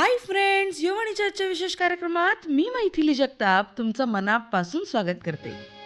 Hi friends युवाणीच्या आजच्या विशेष कार्यक्रमात मी मैथिली जगताप तुमचं मनापासून स्वागत करते.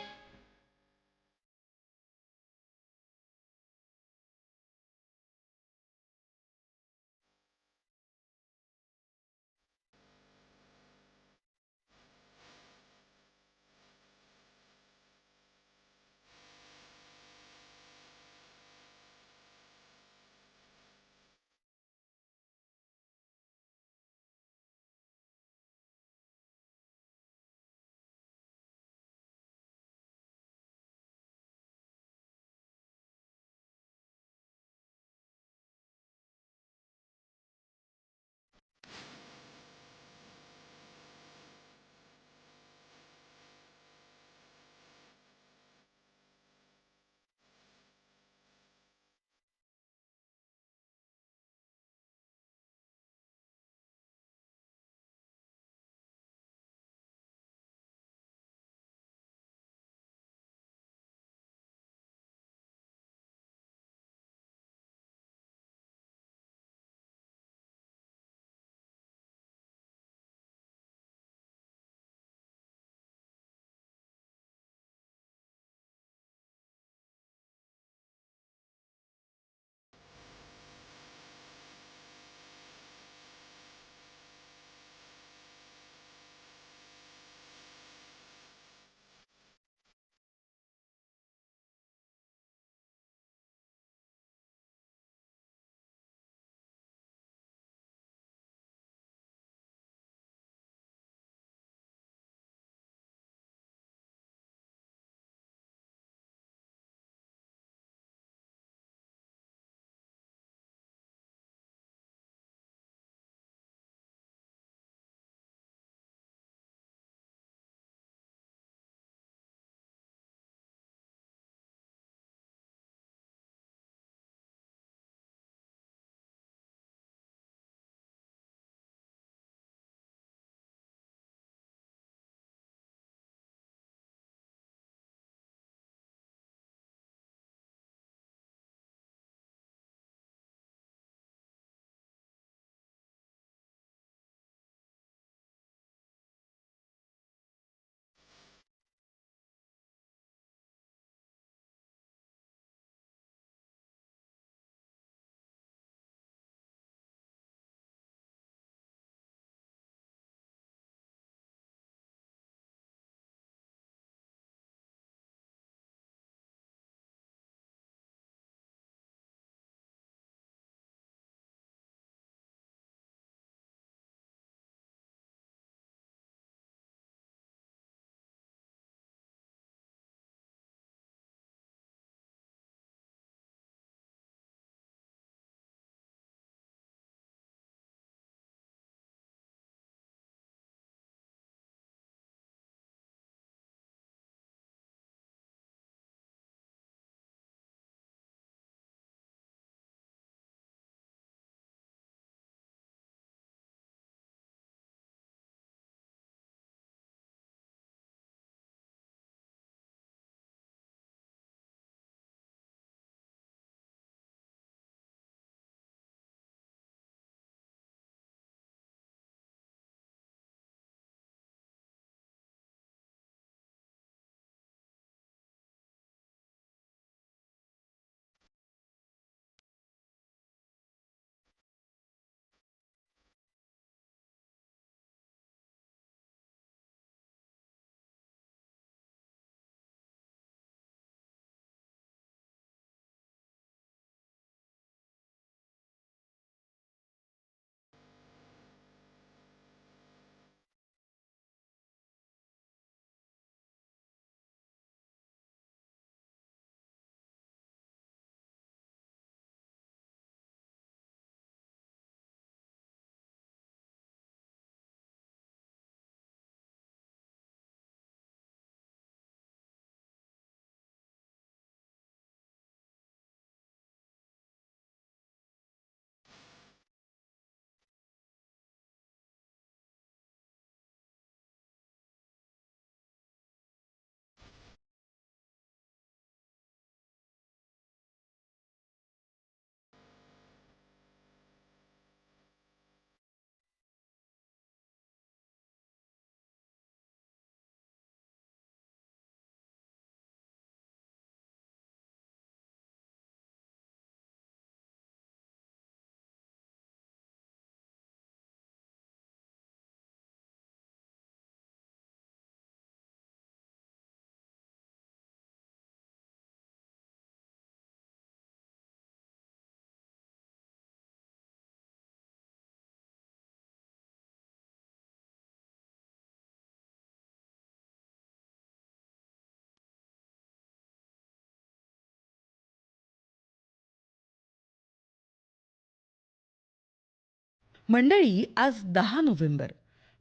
मंडळी आज दहा नोव्हेंबर.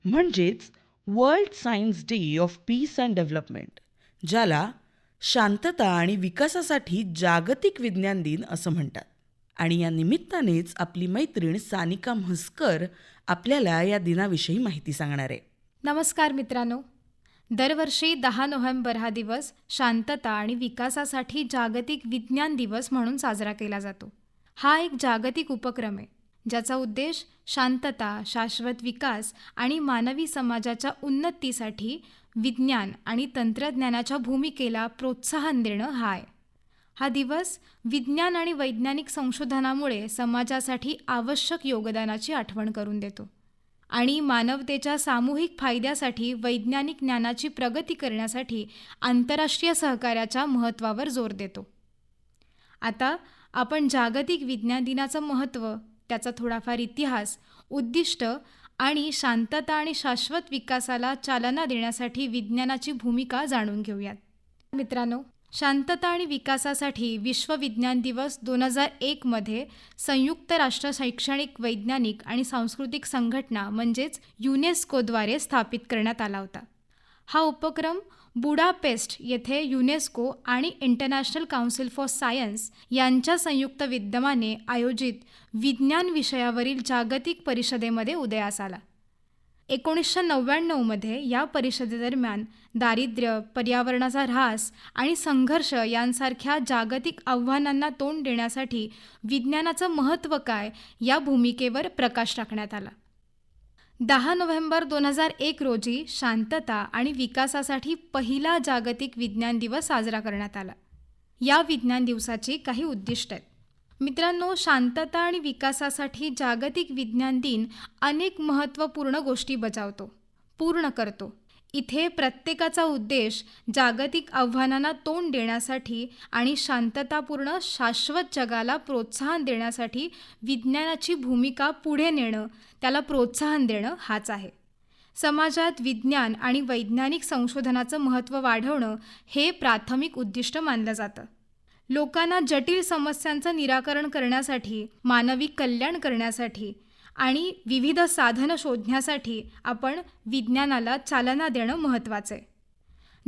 म्हणजेच world science day of peace and development ज्याला शांतता आणि विकासासाठी जागतिक विज्ञान दिन असं म्हणतात. आणि या निमित्तानेच आपली मैत्रीण सानिका म्हस्कर आपल्याला या दिनाविषयी माहिती सांगणार आहे. नमस्कार मित्रांनो. दरवर्षी दहा नोव्हेंबर हा दिवस शांतता आणि विकासासाठी जागतिक विज्ञान दिवस म्हणून साजरा केला जातो. हा एक जागतिक उपक्रम आहे. ज्याचा उद्देश शांतता शाश्वत विकास आणि मानवी समाजाच्या उन्नतीसाठी विज्ञान आणि तंत्रज्ञानाच्या भूमिकेला प्रोत्साहन देणं हा आहे हा दिवस विज्ञान आणि वैज्ञानिक संशोधनामुळे समाजासाठी आवश्यक योगदानाची आठवण करून देतो आणि मानवतेच्या सामूहिक फायद्यासाठी वैज्ञानिक ज्ञानाची प्रगती करण्यासाठी आंतरराष्ट्रीय सहकार्याच्या महत्त्वावर जोर देतो. आता आपण जागतिक विज्ञान दिनाचं महत्त्व त्याचा थोडाफार इतिहास उद्दिष्ट आणि शांतता आणि शाश्वत विकासाला चालना देण्यासाठी विज्ञानाची भूमिका जाणून घेऊयात. मित्रांनो शांतता आणि विकासासाठी विश्व विज्ञान दिवस दोन हजार एकमध्ये संयुक्त राष्ट्र शैक्षणिक वैज्ञानिक आणि सांस्कृतिक संघटना म्हणजेच युनेस्कोद्वारे स्थापित करण्यात आला होता. हा उपक्रम बुडापेस्ट येथे युनेस्को आणि इंटरनॅशनल काउन्सिल फॉर सायन्स यांच्या संयुक्त विद्यमाने आयोजित विज्ञान विषयावरील जागतिक परिषदेमध्ये उदयास आला. एकोणीसशे नव्याण्णवमध्ये या परिषदेदरम्यान दारिद्र्य पर्यावरणाचा ऱ्हास आणि संघर्ष यांसारख्या जागतिक आव्हानांना तोंड देण्यासाठी विज्ञानाचं महत्त्व काय या भूमिकेवर प्रकाश टाकण्यात आला. दहा नोव्हेंबर दोन हजार एक रोजी शांतता आणि विकासासाठी पहिला जागतिक विज्ञान दिवस साजरा करण्यात आला. या विज्ञान दिवसाची काही उद्दिष्ट आहेत. मित्रांनो शांतता आणि विकासासाठी जागतिक विज्ञान दिन अनेक महत्त्वपूर्ण गोष्टी बजावतो पूर्ण करतो. इथे प्रत्येकाचा उद्देश जागतिक आव्हानांना तोंड देण्यासाठी आणि शांततापूर्ण शाश्वत जगाला प्रोत्साहन देण्यासाठी विज्ञानाची भूमिका पुढे नेणं त्याला प्रोत्साहन देणं हाच आहे. समाजात विज्ञान आणि वैज्ञानिक संशोधनाचं महत्त्व वाढवणं हे प्राथमिक उद्दिष्ट मानलं जातं. लोकांना जटिल समस्यांचं निराकरण करण्यासाठी मानवी कल्याण करण्यासाठी आणि विविध साधनं शोधण्यासाठी आपण विज्ञानाला चालना देणं महत्त्वाचं आहे.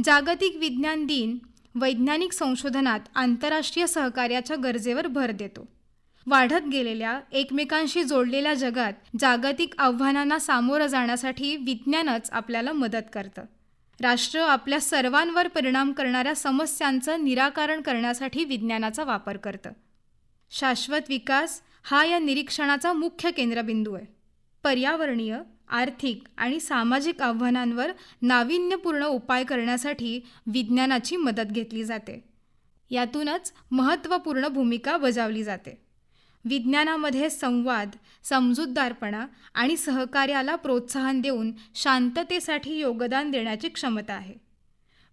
जागतिक विज्ञान दिन वैज्ञानिक संशोधनात आंतरराष्ट्रीय सहकार्याच्या गरजेवर भर देतो. वाढत गेलेल्या एकमेकांशी जोडलेल्या जगात जागतिक आव्हानांना सामोरं जाण्यासाठी विज्ञानच आपल्याला मदत करतं. राष्ट्र आपल्या सर्वांवर परिणाम करणाऱ्या समस्यांचं निराकरण करण्यासाठी विज्ञानाचा वापर करतं. शाश्वत विकास हा या निरीक्षणाचा मुख्य केंद्रबिंदू आहे. पर्यावरणीय आर्थिक आणि सामाजिक आव्हानांवर नाविन्यपूर्ण उपाय करण्यासाठी विज्ञानाची मदत घेतली जाते. यातूनच महत्त्वपूर्ण भूमिका बजावली जाते. विज्ञानामध्ये संवाद समजूतदारपणा आणि सहकार्याला प्रोत्साहन देऊन शांततेसाठी योगदान देण्याची क्षमता आहे.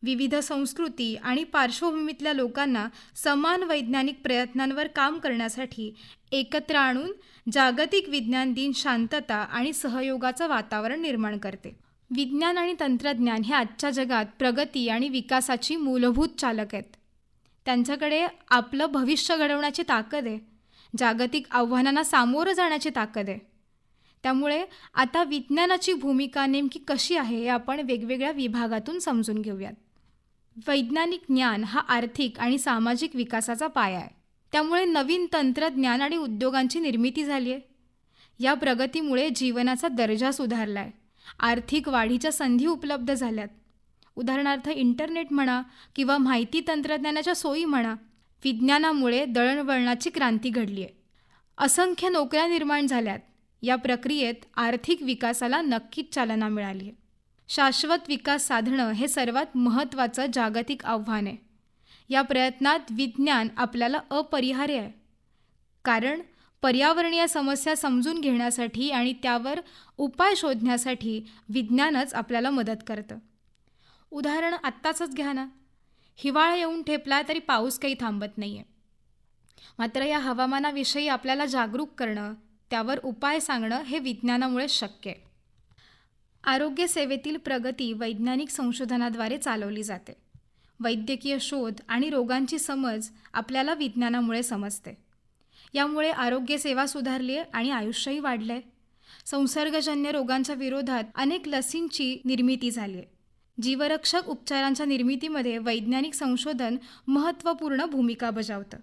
विविध संस्कृती आणि पार्श्वभूमीतल्या लोकांना समान वैज्ञानिक प्रयत्नांवर काम करण्यासाठी एकत्र आणून जागतिक विज्ञान दिन शांतता आणि सहयोगाचं वातावरण निर्माण करते. विज्ञान आणि तंत्रज्ञान हे आजच्या जगात प्रगती आणि विकासाची मूलभूत चालक आहेत. त्यांच्याकडे आपलं भविष्य घडवण्याची ताकद आहे. जागतिक आव्हानांना सामोरं जाण्याची ताकद आहे. त्यामुळे आता विज्ञानाची भूमिका नेमकी कशी आहे हे आपण वेगवेगळ्या विभागातून समजून घेऊयात. वैज्ञानिक ज्ञान हा आर्थिक आणि सामाजिक विकासाचा पाया आहे. त्यामुळे नवीन तंत्रज्ञान आणि उद्योगांची निर्मिती झाली आहे. या प्रगतीमुळे जीवनाचा दर्जा सुधारला आहे आर्थिक वाढीच्या संधी उपलब्ध झाल्यात. उदाहरणार्थ इंटरनेट म्हणा किंवा माहिती तंत्रज्ञानाच्या सोयी म्हणा विज्ञानामुळे दळणवळणाची क्रांती घडली आहे असंख्य नोकऱ्या निर्माण झाल्यात. या प्रक्रियेत आर्थिक विकासाला नक्कीच चालना मिळाली आहे शाश्वत विकास साधणं हे सर्वात महत्त्वाचं जागतिक आव्हान आहे. या प्रयत्नात विज्ञान आपल्याला अपरिहार्य आहे. कारण पर्यावरणीय समस्या समजून घेण्यासाठी आणि त्यावर उपाय शोधण्यासाठी विज्ञानच आपल्याला मदत करतं. उदाहरण आत्ताचंच घ्या ना. हिवाळा येऊन ठेपला तरी पाऊस काही थांबत नाही आहे मात्र या हवामानाविषयी आपल्याला जागरूक करणं त्यावर उपाय सांगणं हे विज्ञानामुळे शक्य आहे. आरोग्य सेवेतील प्रगती वैज्ञानिक संशोधनाद्वारे चालवली जाते. वैद्यकीय शोध आणि रोगांची समज आपल्याला विज्ञानामुळे समजते. यामुळे आरोग्यसेवा सुधारली आहे आणि आयुष्यही वाढलं आहे संसर्गजन्य रोगांच्या विरोधात अनेक लसींची निर्मिती झाली आहे जीवरक्षक उपचारांच्या निर्मितीमध्ये वैज्ञानिक संशोधन महत्त्वपूर्ण भूमिका बजावतं.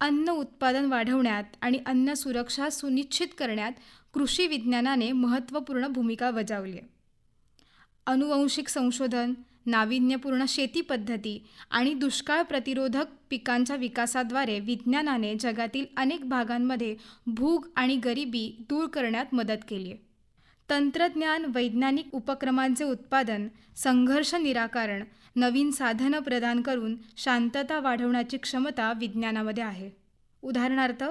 अन्न उत्पादन वाढवण्यात आणि अन्न सुरक्षा सुनिश्चित करण्यात कृषी विज्ञानाने महत्त्वपूर्ण भूमिका बजावली आहे अनुवंशिक संशोधन नाविन्यपूर्ण शेती पद्धती आणि दुष्काळ प्रतिरोधक पिकांच्या विकासाद्वारे विज्ञानाने जगातील अनेक भागांमध्ये भूक आणि गरिबी दूर करण्यात मदत केली आहे. तंत्रज्ञान वैज्ञानिक उपक्रमांचे उत्पादन संघर्ष निराकरण नवीन साधनं प्रदान करून शांतता वाढवण्याची क्षमता विज्ञानामध्ये आहे. उदाहरणार्थ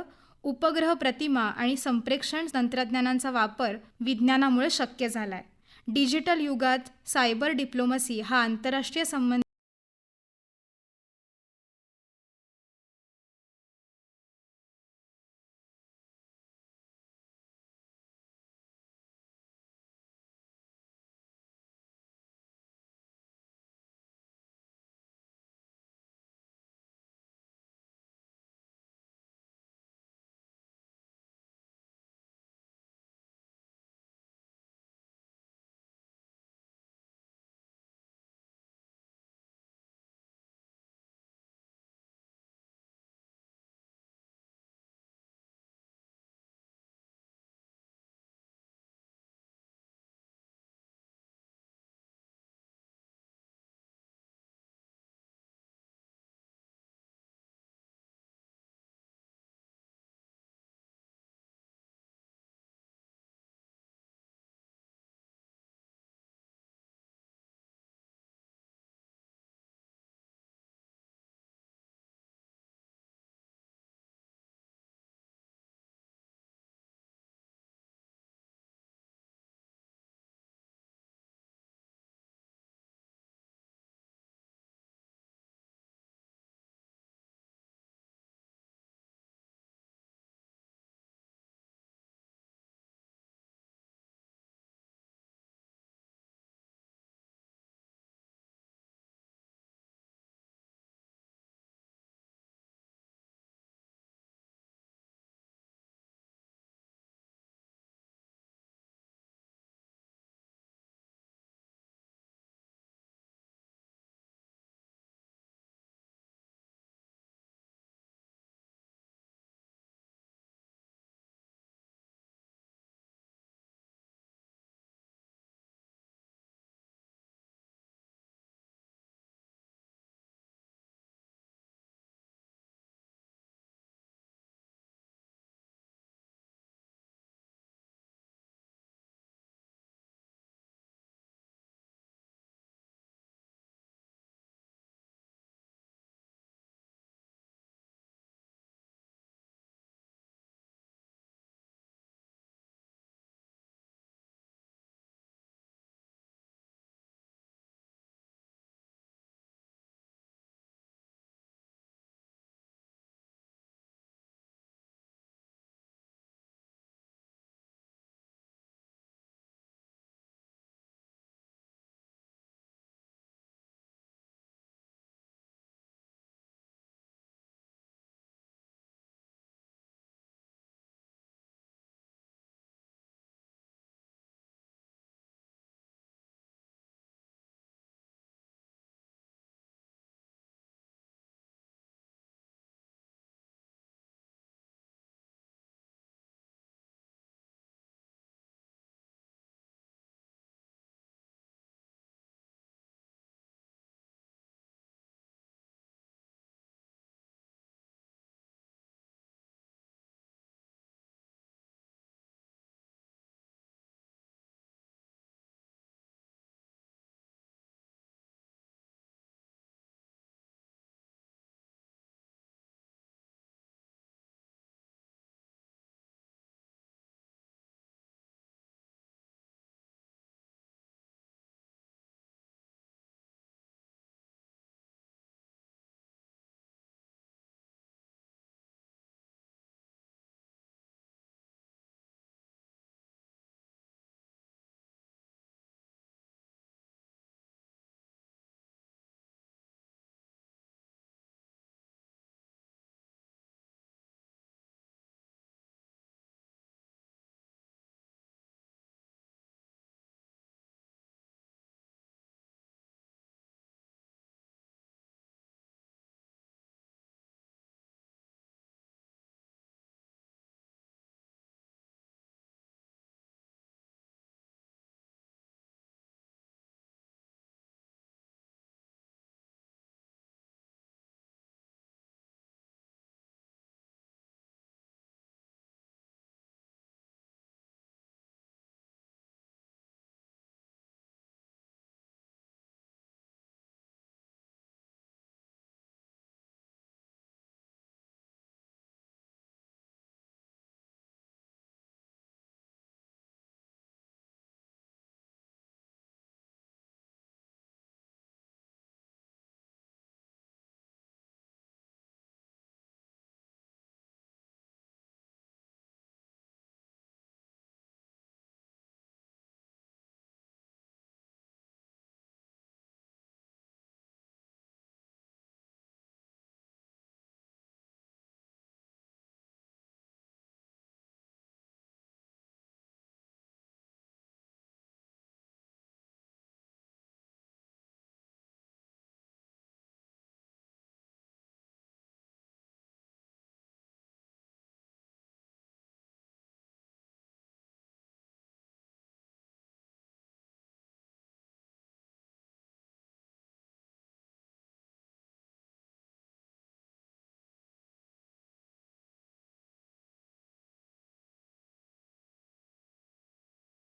उपग्रह प्रतिमा आणि संप्रेक्षण तंत्रज्ञानांचा वापर विज्ञानामुळे शक्य झाला आहे डिजिटल युगात सायबर डिप्लोमसी हा आंतरराष्ट्रीय संबंध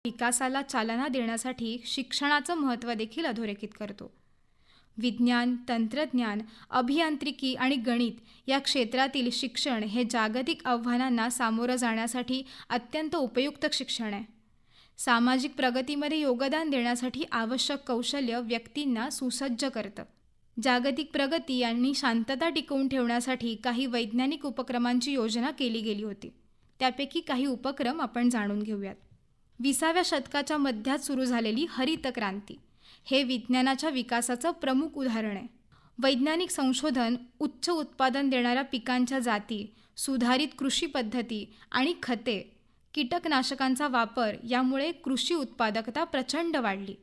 विकासाला चालना देण्यासाठी शिक्षणाचं महत्त्व देखील अधोरेखित करतो. विज्ञान तंत्रज्ञान अभियांत्रिकी आणि गणित या क्षेत्रातील शिक्षण हे जागतिक आव्हानांना सामोरं जाण्यासाठी अत्यंत उपयुक्त शिक्षण आहे. सामाजिक प्रगतीमध्ये योगदान देण्यासाठी आवश्यक कौशल्य व्यक्तींना सुसज्ज करतं. जागतिक प्रगती आणि शांतता टिकवून ठेवण्यासाठी काही वैज्ञानिक उपक्रमांची योजना केली गेली होती. त्यापैकी काही उपक्रम आपण जाणून घेऊयात. विसाव्या शतकाच्या मध्यात सुरू झालेली हरित क्रांती हे विज्ञानाच्या विकासाचं प्रमुख उदाहरण आहे. वैज्ञानिक संशोधन उच्च उत्पादन देणाऱ्या पिकांच्या जाती सुधारित कृषी पद्धती आणि खते कीटकनाशकांचा वापर यामुळे कृषी उत्पादकता प्रचंड वाढली.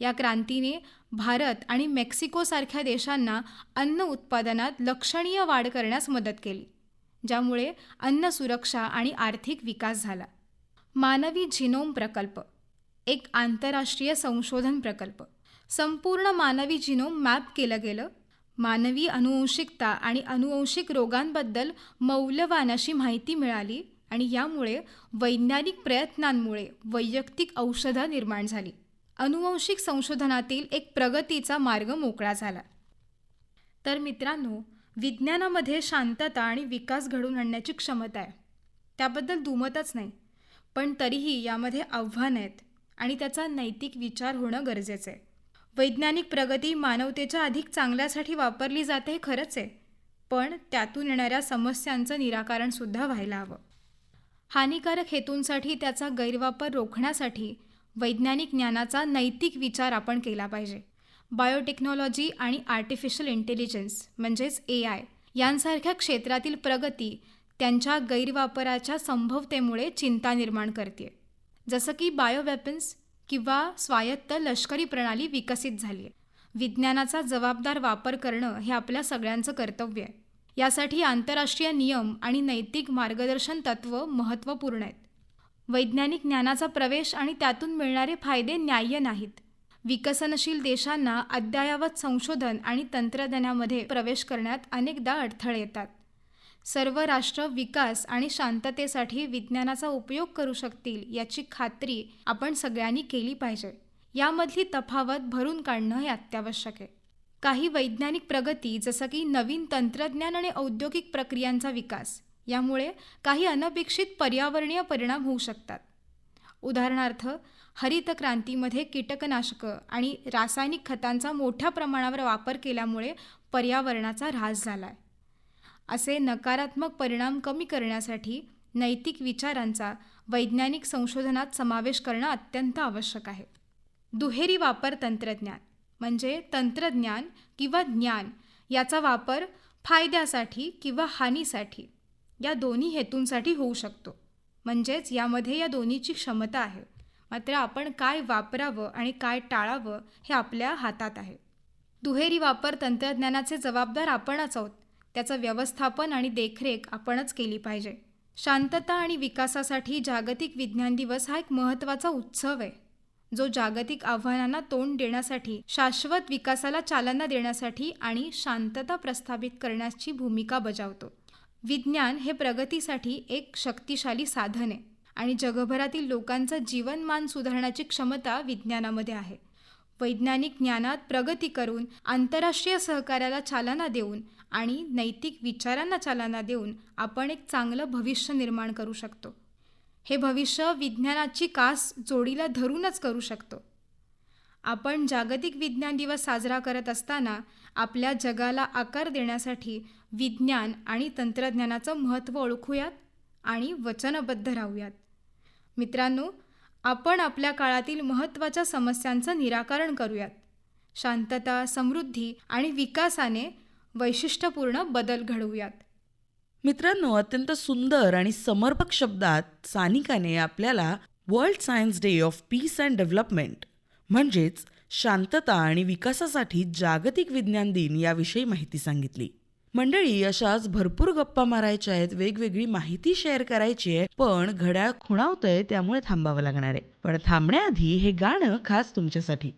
या क्रांतीने भारत आणि मेक्सिकोसारख्या देशांना अन्न उत्पादनात लक्षणीय वाढ करण्यास मदत केली ज्यामुळे अन्न सुरक्षा आणि आर्थिक विकास झाला. मानवी जिनोम प्रकल्प. एक आंतरराष्ट्रीय संशोधन प्रकल्प. संपूर्ण मानवी जिनोम मॅप केलं गेलं. मानवी अनुवंशिकता आणि अनुवंशिक रोगांबद्दल मौल्यवान अशी माहिती मिळाली आणि यामुळे वैज्ञानिक प्रयत्नांमुळे वैयक्तिक औषधं निर्माण झाली. अनुवंशिक संशोधनातील एक प्रगतीचा मार्ग मोकळा झाला. तर मित्रांनो विज्ञानामध्ये शांतता आणि विकास घडवून आणण्याची क्षमता आहे. त्याबद्दल दुमतच नाही. पण तरीही यामध्ये आव्हानं आहेत आणि त्याचा नैतिक विचार होणं गरजेचं आहे. वैज्ञानिक प्रगती मानवतेच्या अधिक चांगल्यासाठी वापरली जाते हे खरंच आहे पण त्यातून येणाऱ्या समस्यांचं निराकरणसुद्धा व्हायला हवं. हानिकारक हेतूंसाठी त्याचा गैरवापर रोखण्यासाठी वैज्ञानिक ज्ञानाचा नैतिक विचार आपण केला पाहिजे. बायोटेक्नॉलॉजी आणि आर्टिफिशियल इंटेलिजन्स म्हणजेच ए आय यांसारख्या क्षेत्रातील प्रगती त्यांच्या गैरवापराच्या संभवतेमुळे चिंता निर्माण करते. जसं की बायोवेपन्स किंवा स्वायत्त लष्करी प्रणाली विकसित झाली आहे. विज्ञानाचा जबाबदार वापर करणं हे आपल्या सगळ्यांचं कर्तव्य आहे. यासाठी आंतरराष्ट्रीय नियम आणि नैतिक मार्गदर्शन तत्त्व महत्त्वपूर्ण आहेत. वैज्ञानिक ज्ञानाचा प्रवेश आणि त्यातून मिळणारे फायदे न्याय्य नाहीत. विकसनशील देशांना अद्ययावत संशोधन आणि तंत्रज्ञानामध्ये प्रवेश करण्यात अनेकदा अडथळे येतात. सर्व राष्ट्र विकास आणि शांततेसाठी विज्ञानाचा उपयोग करू शकतील याची खात्री आपण सगळ्यांनी केली पाहिजे. यामधली तफावत भरून काढणं हे अत्यावश्यक आहे. काही वैज्ञानिक प्रगती जसं की नवीन तंत्रज्ञान आणि औद्योगिक प्रक्रियांचा विकास यामुळे काही अनपेक्षित पर्यावरणीय परिणाम होऊ शकतात. उदाहरणार्थ हरित क्रांतीमध्ये कीटकनाशकं आणि रासायनिक खतांचा मोठ्या प्रमाणावर वापर केल्यामुळे पर्यावरणाचा ऱ्हास झाला आहे असे नकारात्मक परिणाम कमी करण्यासाठी नैतिक विचारांचा वैज्ञानिक संशोधनात समावेश करणं अत्यंत आवश्यक आहे. दुहेरी वापर तंत्रज्ञान म्हणजे तंत्रज्ञान किंवा ज्ञान याचा वापर फायद्यासाठी किंवा हानीसाठी या दोन्ही हेतूंसाठी होऊ शकतो. म्हणजेच यामध्ये या दोन्हीची क्षमता आहे. मात्र आपण काय वापरावं आणि काय टाळावं हे आपल्या हातात आहे. दुहेरी वापर तंत्रज्ञानाचे जबाबदार आपणच आहोत. त्याचं व्यवस्थापन आणि देखरेख आपणच केली पाहिजे. शांतता आणि विकासासाठी जागतिक विज्ञान दिवस हा एक महत्त्वाचा उत्सव आहे. जो जागतिक आव्हानांना तोंड देण्यासाठी शाश्वत विकासाला चालना देण्यासाठी आणि शांतता प्रस्थापित करण्याची भूमिका बजावतो. विज्ञान हे प्रगतीसाठी एक शक्तिशाली साधन आहे आणि जगभरातील लोकांचं जीवनमान सुधारण्याची क्षमता विज्ञानामध्ये आहे. वैज्ञानिक ज्ञानात प्रगती करून आंतरराष्ट्रीय सहकार्याला चालना देऊन आणि नैतिक विचारांना चालना देऊन आपण एक चांगलं भविष्य निर्माण करू शकतो. हे भविष्य विज्ञानाची कास जोडीला धरूनच करू शकतो. आपण जागतिक विज्ञान दिवस साजरा करत असताना आपल्या जगाला आकार देण्यासाठी विज्ञान आणि तंत्रज्ञानाचं महत्त्व ओळखूयात आणि वचनबद्ध राहूयात. मित्रांनो आपण आपल्या काळातील महत्त्वाच्या समस्यांचं निराकरण करूयात. शांतता समृद्धी आणि विकासाने वैशिष्ट्यपूर्ण बदल घडवूयात. मित्रांनो अत्यंत सुंदर आणि समर्पक शब्दात सानिकाने आपल्याला world science day of peace and development म्हणजेच शांतता आणि विकासासाठी जागतिक विज्ञान दिन याविषयी माहिती सांगितली. मंडळी अशाच भरपूर गप्पा मारायच्या आहेत वेगवेगळी माहिती शेअर करायची आहे पण घड्याळ खुणावतंय त्यामुळे थांबावं लागणार आहे. पण थांबण्याआधी हे गाणं खास तुमच्यासाठी.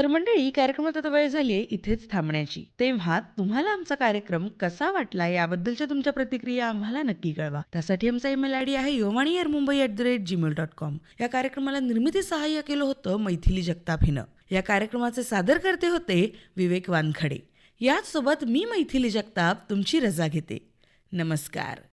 तर मंडळी कार्यक्रमात आता वेळ झाली आहे इथेच थांबण्याची. तेव्हा तुम्हाला आमचा कार्यक्रम कसा वाटला याबद्दलच्या तुमच्या प्रतिक्रिया आम्हाला नक्की कळवा. त्यासाठी आमचा ईमेल आय डी आहे योवाणीयर air Mumbai at the rate Gmail dot com या कार्यक्रमाला निर्मिती सहाय्य केलं होतं मैथिली जगताप हिनं या कार्यक्रमाचे सादर करते होते विवेक वानखडे. याचसोबत मी मैथिली जगताप तुमची रजा घेते. नमस्कार.